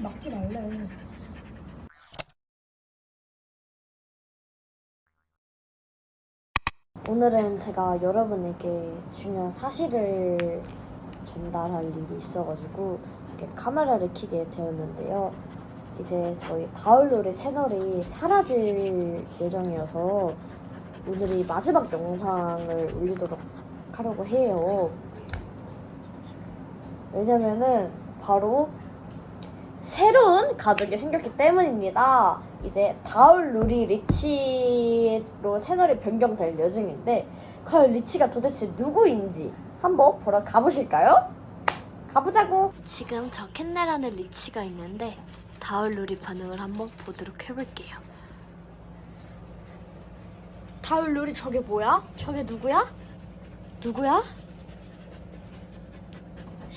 길 막지 말래. 오늘은 제가 여러분에게 중요한 사실을 전달할 일이 있어가지고 이렇게 카메라를 켜게 되었는데요. 이제 저희 가을 노래 채널이 사라질 예정이어서 오늘이 마지막 영상을 올리도록 하려고 해요. 왜냐면은 바로 새로운 가족이 생겼기 때문입니다. 이제 다울 루리 리치로 채널이 변경될 예정인데 과연 리치가 도대체 누구인지 한번 보러 가보실까요? 가보자고. 지금 저 캔넬하는 리치가 있는데 다울 루리 반응을 한번 보도록 해볼게요. 다울 루리 저게 뭐야? 저게 누구야? 누구야?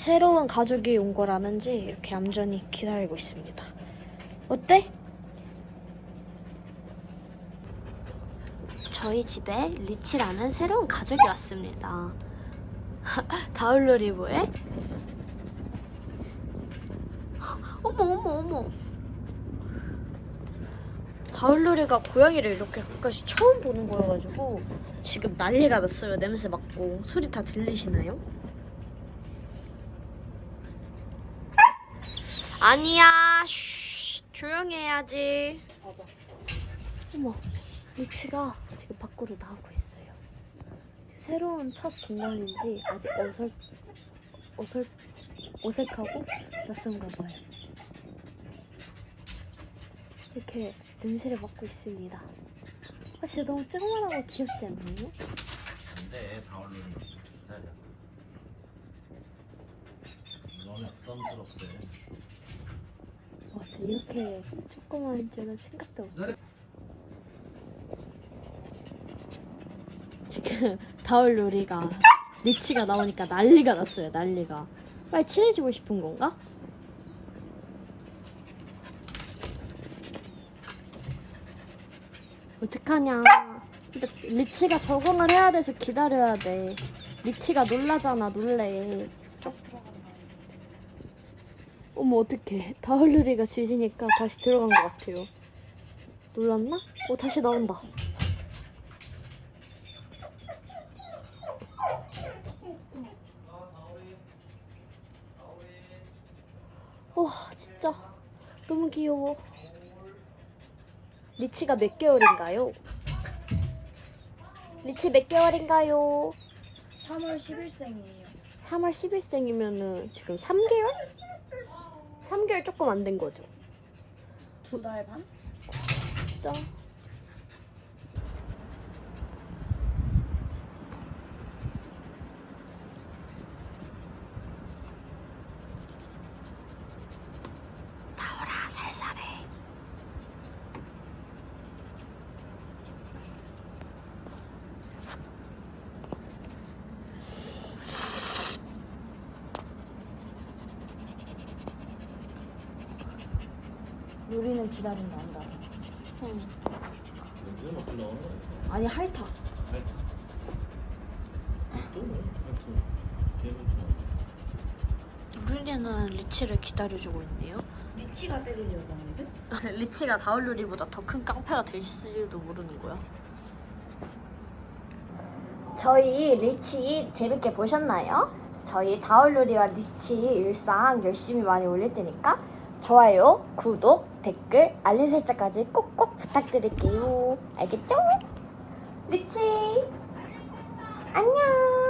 새로운 가족이 온 거라는지 이렇게 얌전히 기다리고 있습니다. 어때? 저희 집에 리치라는 새로운 가족이 왔습니다. 다울놀이 뭐해? 어머 어머 어머. 다울놀이가 고양이를 이렇게 가까이 처음 보는 거여가지고 지금 난리가 났어요. 냄새 맡고 소리 다 들리시나요? 아니야. 쉬, 조용히 해야지. 어머, 리치가 지금 밖으로 나오고 있어요. 새로운 첫 공간인지 아직 어설, 어설, 어색하고 낯선가 봐요. 이렇게 냄새를 맡고 있습니다. 아, 진짜 너무 쨍만하고 귀엽지 않나요? 다 얼른 기다려 너네 부담스럽대 이렇게 조그만 줄은 생각도 못 지금 다울 놀이가 리치가 나오니까 난리가 났어요, 난리가. 빨리 친해지고 싶은 건가? 어떡하냐. 근데 리치가 적응을 해야 돼서 기다려야 돼. 리치가 놀라잖아, 놀래. 다시 들어간다. 어머 어떡해 다울루리가 짖으니까 다시 들어간 것 같아요 놀랐나? 어 다시 나온다 와 진짜 너무 귀여워 리치가 몇 개월인가요? 리치 몇 개월인가요? 3월 10일생이에요. 3월 10일생이면은 지금 3개월? 3개월 조금 안 된 거죠 두 달 반? 진짜 요리는 기다린다 한다. 응. 요즘 어떻게 나오는 거야? 아니 핥아. 우리는 리치를 기다려주고 있네요 리치가 때리려고 하는데? 리치가 다울루리보다 더 큰 깡패가 될지도 모르는 거야. 저희 리치 재밌게 보셨나요? 저희 다울루리와 리치 일상 열심히 많이 올릴 테니까 좋아요, 구독, 댓글, 알림 설정까지 꼭꼭 부탁드릴게요. 알겠죠? 리치 안녕.